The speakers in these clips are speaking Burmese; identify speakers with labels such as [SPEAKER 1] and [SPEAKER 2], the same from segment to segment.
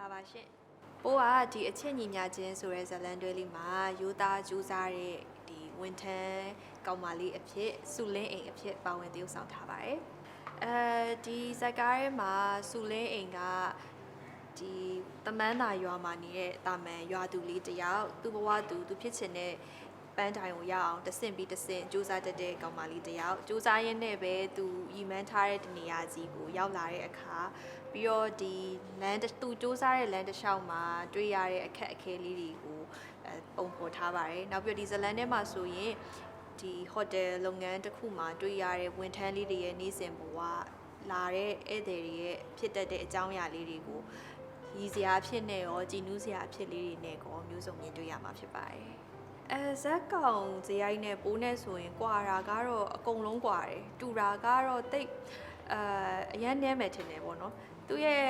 [SPEAKER 1] လာပါရှင်ပိုးကဒီအချက်ညီညာချင်းဆိုတဲ့ဇတ်လန်တွဲလေးမှာယူသားကျူးစားတဲ့ဒီဝန်ထမ်းကောင်မလေးအဖြစ်စုလင်းအိမ်အဖြစ်ပါဝင်တရုပ်ဆောင်ထားပါတယ်အဲဒီဇက်ကားထဲမှာစုလင်းအိမ်ကဒီတမန်းသာရွာမှာနေတဲ့တာမန်ရွာသူလေးတစ်ယောက်သူ့ဘဝသူသူဖြစ်ချင်တဲ့ပ န်းတိုင်ကိုရအောင်တဆင့်ပြီးတဆင့်စူးစမ်းတတ်တဲ့ကောင်မလေးတစ်ယောက်စူးစမ်းရင်းနဲ့ပဲသူရီမန်းထားတဲ့တနေရာကြီးကိုရောက်လာတဲ့အခါပြီးတော့ဒီလမ်းတစ်သူစူးစမ်းတဲ့လမ်းတစ်လျှောက်မှာတွေ့ရတဲ့အခက်အခဲလေးတွေကိုအဲပုံဖော်ထားပါတယ်နောက်ပြီးတော့ဒီဇတ်လန်ထဲမှာဆိုရင်ဒီဟိုတယ်လုပ်ငန်းတစ်ခုမှာတွေ့ရတဲ့ဝန်ထမ်းလေးတွေရဲ့နေ့စဉ်ဘဝလာတဲ့ဧည့်သည်တွေရဲ့ဖြစ်တတ်တဲ့အကြောင်းအရာလေးတွေကိုရည်စရာအဖြစ်နဲ့ရောကြည်နူးစရာအဖြစ်လေးတွေနဲ့ကောမျိုးစုံမြင်တွေ့ရမှာဖြစ်ပါတယ်။ အဲဇက်ကောင်ဇေယိုင်းနဲ့ပိုးနဲ့ဆိုရင်ကွာတာကတော့အကုန်လုံးကွာတယ်။တူတာကတော့တိတ်အာအရန်နဲမယ်ထင်တယ်ပေါ့နော်။သူရဲ့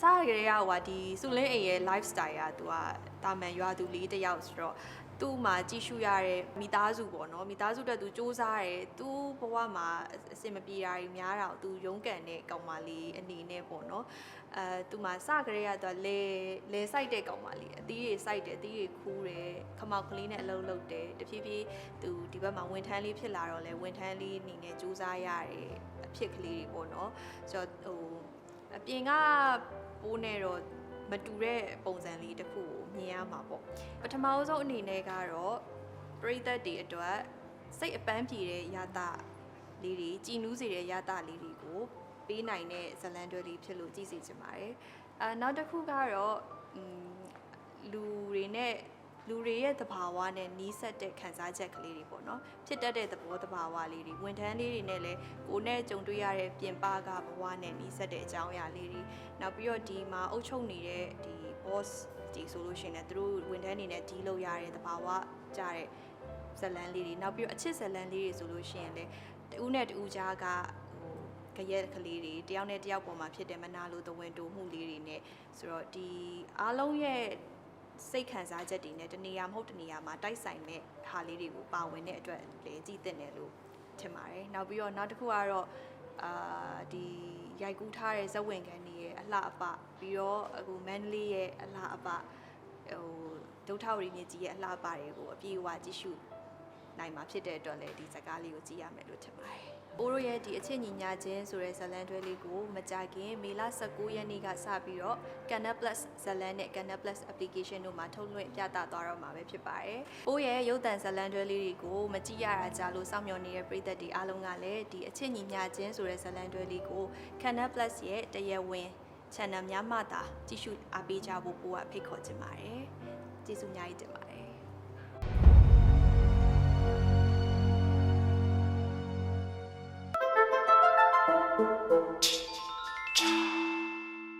[SPEAKER 1] စရကြရဟိုဒီစုလင်းအိမ်ရဲ့ lifestyle ကသူကတာမန်ရွာသူလေးတစ်ယောက်ဆိုတော့ သူ့မှာကြည့်ရှုရတဲ့မိသားစုပေါ့နော်မိသားစုတက်သူစူးစမ်းတယ်သူဘဝမှာအဆင်မပြေတာတွေများတာကိုသူရုန်းကန်တဲ့ကောင်မလေးအနေနဲ့ပေါ့နော်အဲသူမှာစကြရတော့လေလေဆိုင်တဲ့ကောင်မလေးအသီးတွေစိုက်တယ်အသီးတွေခူးတယ်ခမောက်ကလေးနဲ့အလုပ်လုပ်တယ်တဖြည်းဖြည်းသူဒီဘက်မှာဝန်ထမ်းလေးဖြစ်လာတော့လေဝန်ထမ်းလေးအနေနဲ့စူးစမ်းရတဲ့အဖြစ်ကလေးတွေပေါ့နော်ဆိုတော့ဟိုအပြင်ကပိုးနေတော့ မတူတဲ့ပုံစံလေးတစ်ခုကိုမြင်ရမှာပေါ့ပထမအဆုံးအနေနဲ့ကတော့ပရိသတ်တွေအတွက်စိတ်အပန်းပြေတဲ့ရတာလေးတွေကြည်နူးစေတဲ့ရတာလေးတွေကိုပေးနိုင်တဲ့ဇတ်လန်တွဲလေးဖြစ်လို့ကြည့်စေချင်ပါတယ်အာနောက်တစ်ခုကတော့อืมလူတွေနဲ့ လူတွေရဲ့သဘာဝနဲ့နီးစပ်တဲ့ခံစားချက်ကလေးတွေပေါ့နော်ဖြစ်တတ်တဲ့သဘောသဘာဝလေးတွေဝန်ထမ်းလေးတွေနဲ့လည်းကိုယ်နဲ့ကြုံတွေ့ရတဲ့ပြင်ပကဘဝနဲ့နီးစပ်တဲ့အကြောင်းအရာလေးတွေနောက်ပြီးတော့ဒီမှာအုပ်ချုပ်နေတဲ့ဒီ boss ဒီဆိုလို့ရှိရင်လည်းသူတို့ဝန်ထမ်းတွေနဲ့ဒီလုပ်ရတဲ့သဘာဝကြတဲ့ဇတ်လန်းလေးတွေနောက်ပြီးတော့အချစ်ဇတ်လန်းလေးတွေဆိုလို့ရှိရင်လည်းတူးနဲ့တူးကြားကဟိုကြရက်ကလေးတွေတယောက်နဲ့တယောက်ပေါ်မှာဖြစ်တဲ့မနာလိုသဝင်တိုမှုလေးတွေနဲ့ဆိုတော့ဒီအားလုံးရဲ့ စိတ်ခံစားချက်တွေနဲ့တနေရာမဟုတ်တနေရာမှာတိုက်ဆိုင်တဲ့ဟာလေးတွေကိုပါဝင်တဲ့အတွက်လည်းကြည်တင်တယ်လို့ထင်ပါတယ်။နောက်ပြီးတော့နောက်တစ်ခုကတော့အာဒီရိုက်ကူးထားတဲ့ဇက်ဝင်ခံတွေရဲ့အလှအပပြီးတော့အခုမန်လေးရဲ့အလှအပဟိုဒုထဝရီမြစ်ကြီးရဲ့အလှအပတွေကိုအပြည့်အဝကြည့်ရှု နိုင်မှာဖြစ်တဲ့အတွက်လည်းဒီဇာတ်ကားလေးကိုကြည့်ရမယ်လို့ထင်ပါတယ်။ပိုးတို့ရဲ့ဒီအချစ်ညီညာချင်းဆိုတဲ့ဇလန်တွဲလေးကိုမကြခင်မေလ19ရက်နေ့ကစပြီးတော့ Canal Plus ဇလန်နဲ့ Canal Plus application တို့မှာထုတ်လွှင့်ပြသသွားတော့မှာပဲဖြစ်ပါတယ်။ပိုးရဲ့ရုပ်သံဇလန်တွဲလေးတွေကိုမကြည့်ရတာကြာလို့စောင့်မျှော်နေတဲ့ပရိသတ်တွေအားလုံးကလည်းဒီအချစ်ညီညာချင်းဆိုတဲ့ဇလန်တွဲလေးကို Canal Plus ရဲ့တရားဝင် channel များမှသာကြည့်ရှုအားပေးကြဖို့ပိုးကဖိတ်ခေါ်ချင်ပါတယ်။ကျေးဇူးအများကြီးတင်ပါတယ်။